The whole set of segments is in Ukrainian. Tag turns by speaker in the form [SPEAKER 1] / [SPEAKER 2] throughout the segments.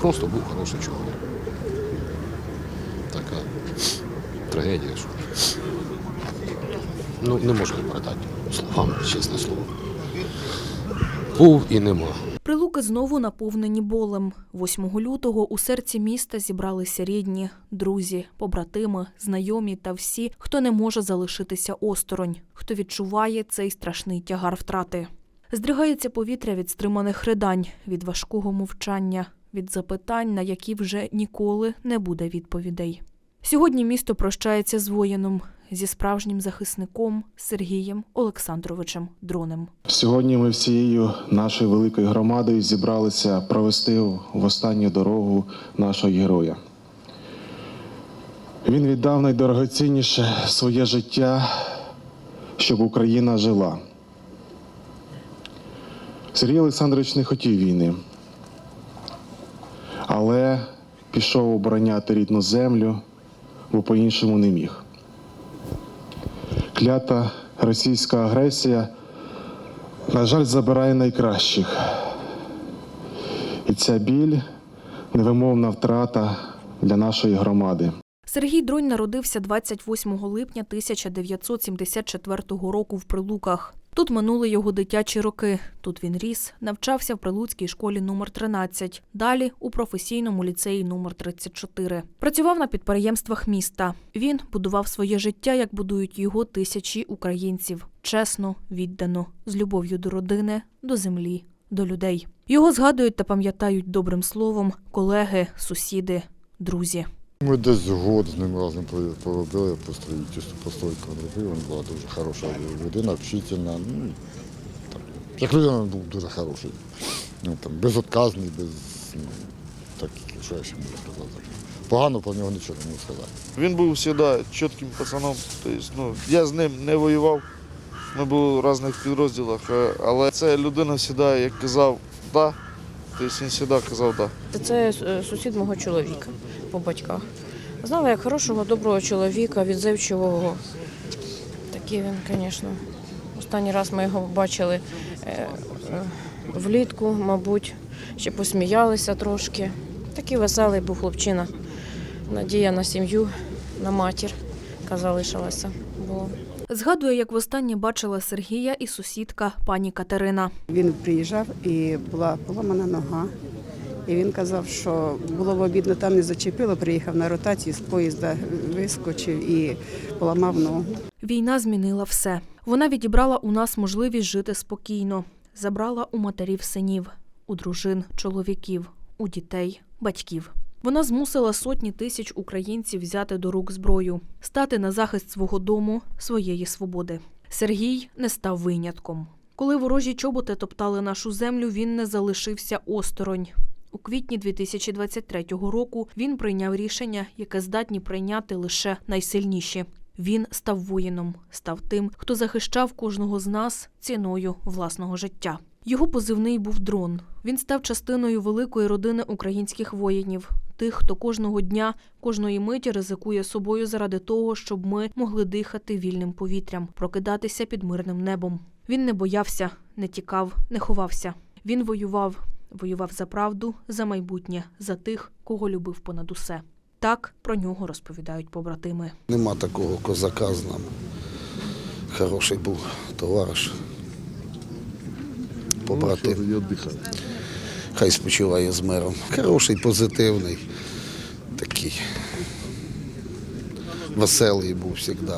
[SPEAKER 1] Просто був хороший чоловік. Така трагедія, що ну, не можна передати словами, чесне слово. Був і нема.
[SPEAKER 2] Прилуки знову наповнені болем. 8 лютого у серці міста зібралися рідні, друзі, побратими, знайомі та всі, хто не може залишитися осторонь, хто відчуває цей страшний тягар втрати. Здригається повітря від стриманих ридань, від важкого мовчання, від запитань, на які вже ніколи не буде відповідей. Сьогодні місто прощається з воїном, зі справжнім захисником Сергієм Олександровичем Дронем.
[SPEAKER 3] Сьогодні ми всією нашою великою громадою зібралися провести в останню дорогу нашого героя. Він віддав найдорогоцінніше своє життя, щоб Україна жила. Сергій Олександрович не хотів війни, але пішов обороняти рідну землю, бо по-іншому не міг. Клята російська агресія на жаль, забирає найкращих. І ця біль невимовна втрата для нашої громади.
[SPEAKER 2] Сергій Дронь народився 28 липня 1974 року в Прилуках. Тут минули його дитячі роки. Тут він ріс, навчався в Прилуцькій школі номер 13, далі у професійному ліцеї номер 34. Працював на підприємствах міста. Він будував своє життя, як будують його тисячі українців. Чесно, віддано, з любов'ю до родини, до землі, до людей. Його згадують та пам'ятають добрим словом колеги, сусіди, друзі.
[SPEAKER 4] Ми десь год з ним разом поробили по строїтельству, по стойку робив. Він була дуже хороша людина, вчительна. Ну, так, як людина був дуже хороший. Ну, там, безотказний, без. Ну, так, що я ще можу сказати. Погано про нього нічого не сказати.
[SPEAKER 5] Він був завжди чітким пацаном. Тобто, ну, я з ним не воював. Ми були в різних підрозділах, е, але це людина завжди, як казав да, він завжди казав да.
[SPEAKER 6] Це е, сусід мого чоловіка по батьках. Знала як хорошого, доброго чоловіка, відзивчивого. Такий він, звісно. Останній раз ми його бачили е, е, влітку, мабуть, ще посміялися трошки. Такий веселий був хлопчина. Надія на сім'ю, на матір, яка залишилася. Була.
[SPEAKER 2] Згадує, як востаннє бачила Сергія і сусідка пані Катерина.
[SPEAKER 7] Він приїжджав і була поламана нога. І він казав, що було б обідно, там не зачепило, приїхав на ротацію з поїзда, вискочив і поламав ногу.
[SPEAKER 2] Війна змінила все. Вона відібрала у нас можливість жити спокійно, забрала у матерів синів, у дружин, чоловіків, у дітей, батьків. Вона змусила сотні тисяч українців взяти до рук зброю, стати на захист свого дому, своєї свободи. Сергій не став винятком. Коли ворожі чоботи топтали нашу землю, він не залишився осторонь. У квітні 2023 року він прийняв рішення, яке здатні прийняти лише найсильніші. Він став воїном, став тим, хто захищав кожного з нас ціною власного життя. Його позивний був дрон. Він став частиною великої родини українських воїнів, тих, хто кожного дня, кожної миті ризикує собою заради того, щоб ми могли дихати вільним повітрям, прокидатися під мирним небом. Він не боявся, не тікав, не ховався. Він воював, воював за правду, за майбутнє, за тих, кого любив понад усе. Так про нього розповідають побратими.
[SPEAKER 1] Нема такого козака з нами. Хороший був товариш. Побратим.
[SPEAKER 4] Ну.
[SPEAKER 1] Хай спочиває з миром. Хороший, позитивний, такий. Веселий був завжди.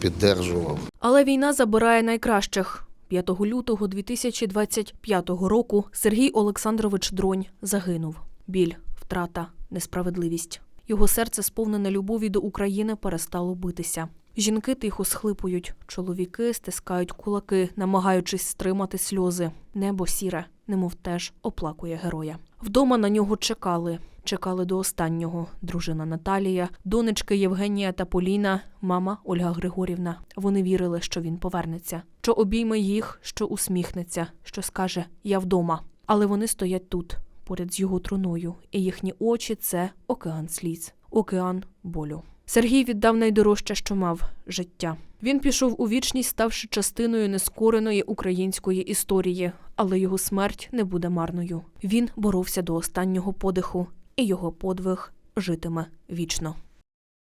[SPEAKER 1] Піддержував.
[SPEAKER 2] Але війна забирає найкращих. 5 лютого 2025 року Сергій Олександрович Дронь загинув. Біль, втрата, несправедливість. Його серце, сповнене любові до України, перестало битися. Жінки тихо схлипують, чоловіки стискають кулаки, намагаючись стримати сльози. Небо сіре, немов теж оплакує героя. Вдома на нього чекали. Чекали до останнього дружина Наталія, донечки Євгенія та Поліна, мама Ольга Григорівна. Вони вірили, що він повернеться, що обійме їх, що усміхнеться, що скаже Я вдома. Але вони стоять тут, поряд з його труною, і їхні очі це океан сліз, океан болю. Сергій віддав найдорожче, що мав життя. Він пішов у вічність, ставши частиною нескореної української історії, але його смерть не буде марною. Він боровся до останнього подиху, і його подвиг житиме вічно.